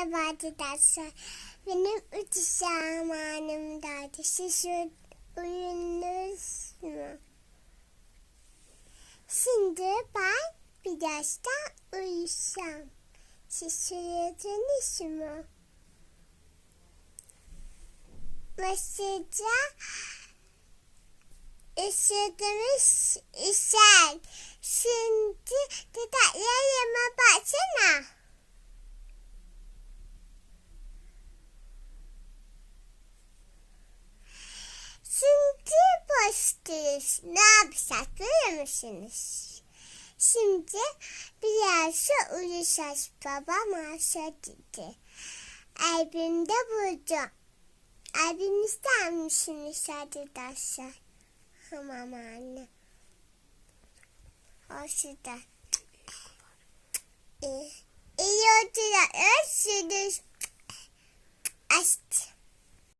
arkadaşlar. Benim üç zamanımdaydı. Siz uyunuz mu? Şimdi ben birazdan uyuyacağım. Siz uyudunuz mu? Mesela üşüdümüş işer. Şimdi dedeklerime baksana. Şimdi başlıyoruz. Ne yapacağız biliyor musunuz? Şimdi biraz uyuyacağız. Babam aşağı gitti. Albümde buldum. Albümümüzde almışsınız arkadaşlar. Tamam anne. Şurada. İyi. İyi oturuyorsunuz. Açtı.